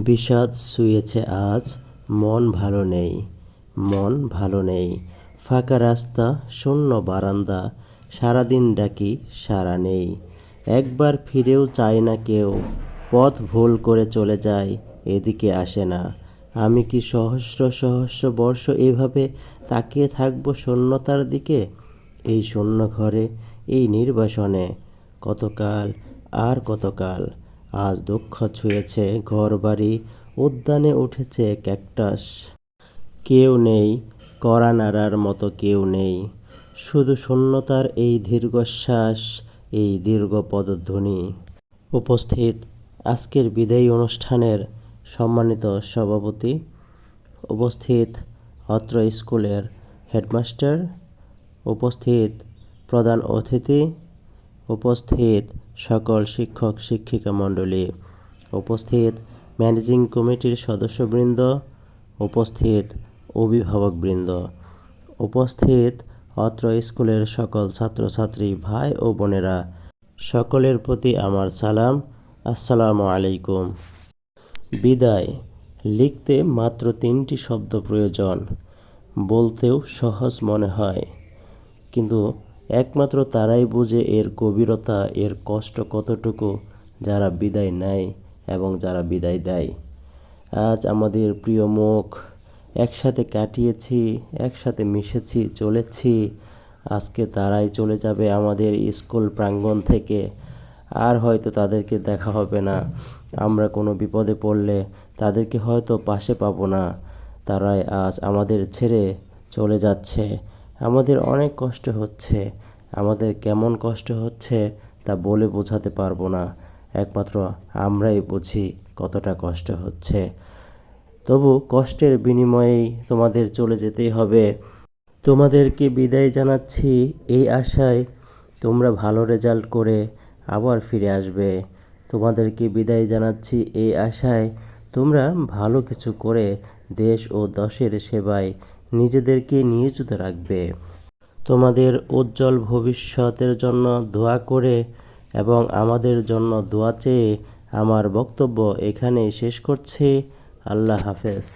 বিষাদ শুয়েছে আজ, মন ভালো নেই, মন ভালো নেই। ফাঁকা রাস্তা, শূন্য বারান্দা, সারাদিন ডাকি সারা নেই। একবার ফিরেও চায় না কেউ, পথ ভুল করে চলে যায়, এদিকে আসে না। আমি কি সহস্র সহস্র বর্ষ এভাবে তাকিয়ে থাকব শূন্যতার দিকে? এই শূন্য ঘরে, এই নির্বাসনে, কতকাল আর কতকাল? আজ দুঃখ ছুঁয়েছে ঘরবাড়ি, উদ্যানে উঠেছে ক্যাকটাস। কেউ নেই, কড়া নাড়ার মতো কেউ নেই। শুধু শূন্যতার এই দীর্ঘশ্বাস, এই দীর্ঘ পদধ্বনি। উপস্থিত আজকের বিদায়ী অনুষ্ঠানের সম্মানিত সভাপতি। উপস্থিত অত্র স্কুলের হেডমাস্টার। উপস্থিত প্রধান অতিথি। উপস্থিত সকল শিক্ষক, শিক্ষিকা মণ্ডলী, উপস্থিত ম্যানেজিং কমিটির সদস্যবৃন্দ, উপস্থিত অভিভাবকবৃন্দ, উপস্থিত অত্র স্কুলের সকল ছাত্রছাত্রী ভাই ও বোনেরা, সকলের প্রতি আমার সালাম। আসসালামু আলাইকুম। বিদায়। লিখতে মাত্র তিনটি শব্দ প্রয়োজন। বলতেও সহজ মনে হয়। কিন্তু একমাত্র তারাই বুঝে এর গভীরতা, এর কষ্ট কতটুকু যারা বিদায় নেয় এবং যারা বিদায় দেয়। আজ আমাদের প্রিয় মুখ, একসাথে কাটিয়েছি, একসাথে মিশেছি, চলেছি। আজকে তারাই চলে যাবে আমাদের স্কুল প্রাঙ্গণ থেকে। আর হয়তো তাদেরকে দেখা হবে না। আমরা কোনো বিপদে পড়লে তাদেরকে হয়তো পাশে পাবো না। তারাই আজ আমাদের ছেড়ে চলে যাচ্ছে। আমাদের অনেক কষ্ট হচ্ছে। আমাদের কেমন কষ্ট হচ্ছে তা বলে বোঝাতে পারব না। একমাত্র আমরাই বুঝি কতটা কষ্ট হচ্ছে। তবু কষ্টের বিনিময়েই তোমাদের চলে যেতেই হবে। তোমাদেরকে বিদায় জানাচ্ছি এই আশায়। তোমরা ভালো রেজাল্ট করে আবার ফিরে আসবে। তোমাদেরকে বিদায় জানাচ্ছি এই আশায়। তোমরা ভালো কিছু করে দেশ ও দশের সেবায় নিজেদেরকে নিয়োজিত রাখবে। তোমাদের উজ্জ্বল ভবিষ্যতের জন্য দোয়া করে এবং আমাদের জন্য দোয়া চেয়ে আমার বক্তব্য এখানে শেষ করছি। আল্লাহ হাফেজ।